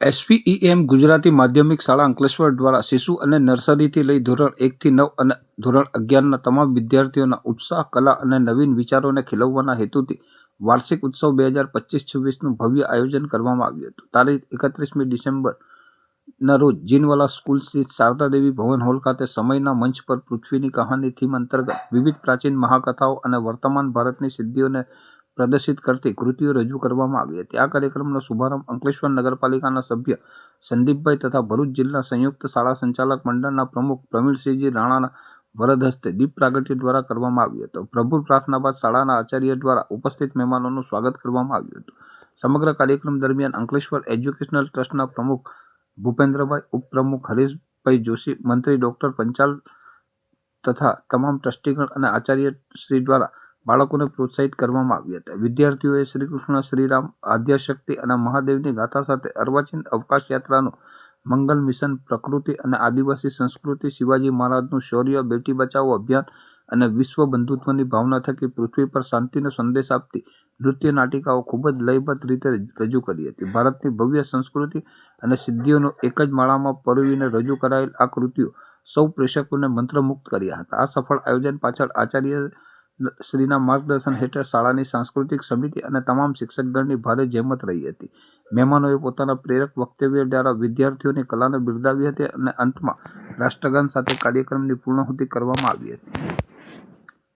એસપીઈએમ ગુજરાતી માધ્યમિક શાળા અંકલેશ્વર દ્વારા શિશુ અને નર્સરીથી લઈ ધોરણ એકથી નવ અને ધોરણ અગિયારના તમામ વિદ્યાર્થીઓના ઉત્સાહ, કલા અને નવીન વિચારોને ખીલવવાના હેતુથી વાર્ષિક ઉત્સવ બે હજાર પચીસ છવ્વીસનું ભવ્ય આયોજન કરવામાં આવ્યું હતું. તારીખ એકત્રીસમી ડિસેમ્બરના રોજ જીનવાલા સ્કૂલ સ્થિત શારદાદેવી ભવન હોલ ખાતે સમયના મંચ પર પૃથ્વીની કહાની થીમ અંતર્ગત વિવિધ પ્રાચીન મહાકથાઓ અને વર્તમાન ભારતની સિદ્ધિઓને પ્રદર્શિત કરતી કૃતિઓ રજૂ કરવામાં આવી હતી. આ કાર્યક્રમનો શુભારંભ અંકલેશ્વર નગરપાલિકાના સભ્ય સંદીપભાઈ તથા ભરૂચ જિલ્લા સંયુક્ત શાળા સંચાલક મંડળના પ્રમુખ પ્રવીણસિંહજી રાણાના વરદ હસ્તે દીપ પ્રાગટ્ય દ્વારા કરવામાં આવ્યો હતો. પ્રભુ પ્રાર્થના બાદ શાળાના આચાર્ય દ્વારા ઉપસ્થિત મહેમાનોનું સ્વાગત કરવામાં આવ્યું હતું. સમગ્ર કાર્યક્રમ દરમિયાન અંકલેશ્વર એજ્યુકેશનલ ટ્રસ્ટના પ્રમુખ ભૂપેન્દ્રભાઈ, ઉપપ્રમુખ હરીશભાઈ જોશી, મંત્રી ડોક્ટર પંચાલ તથા તમામ ટ્રસ્ટીગણ અને આચાર્યશ્રી દ્વારા બાળકોને પ્રોત્સાહિત કરવામાં આવ્યા હતા. વિદ્યાર્થીઓએ શ્રીકૃષ્ણ, શ્રીરામ, આદ્યશક્તિ અને મહાદેવની ગાથા સાથે અર્વાચીન અવકાશ યાત્રાનું મંગલ મિશન, પ્રકૃતિ અને આદિવાસી સંસ્કૃતિ, શિવાજી મહારાજનું શૌર્ય, બેટી બચાવો અભિયાન અને વિશ્વ બંધુત્વની ભાવના થકી પૃથ્વી પર શાંતિનો સંદેશ આપતી નૃત્ય નાટિકાઓ ખૂબ જ લયબદ્ધ રીતે રજૂ કરી હતી. ભારતની ભવ્ય સંસ્કૃતિ અને સિદ્ધિઓનો એક જ માળામાં પરોવીને રજૂ કરાયેલ આ કૃતિઓ સૌ પ્રેક્ષકોને મંત્રમુગ્ધ કર્યા હતા. આ સફળ આયોજન પાછળ આચાર્ય શ્રીના માર્ગદર્શન હેઠળ શાળાની સાંસ્કૃતિક સમિતિ અને તમામ શિક્ષકગણની ભારે જહેમત રહી હતી. મહેમાનોએ પોતાના પ્રેરક વક્તવ્ય દ્વારા વિદ્યાર્થીઓની કલાને બિરદાવી હતી અને અંતમાં રાષ્ટ્રગાન સાથે કાર્યક્રમની પૂર્ણાહુતિ કરવામાં આવી હતી.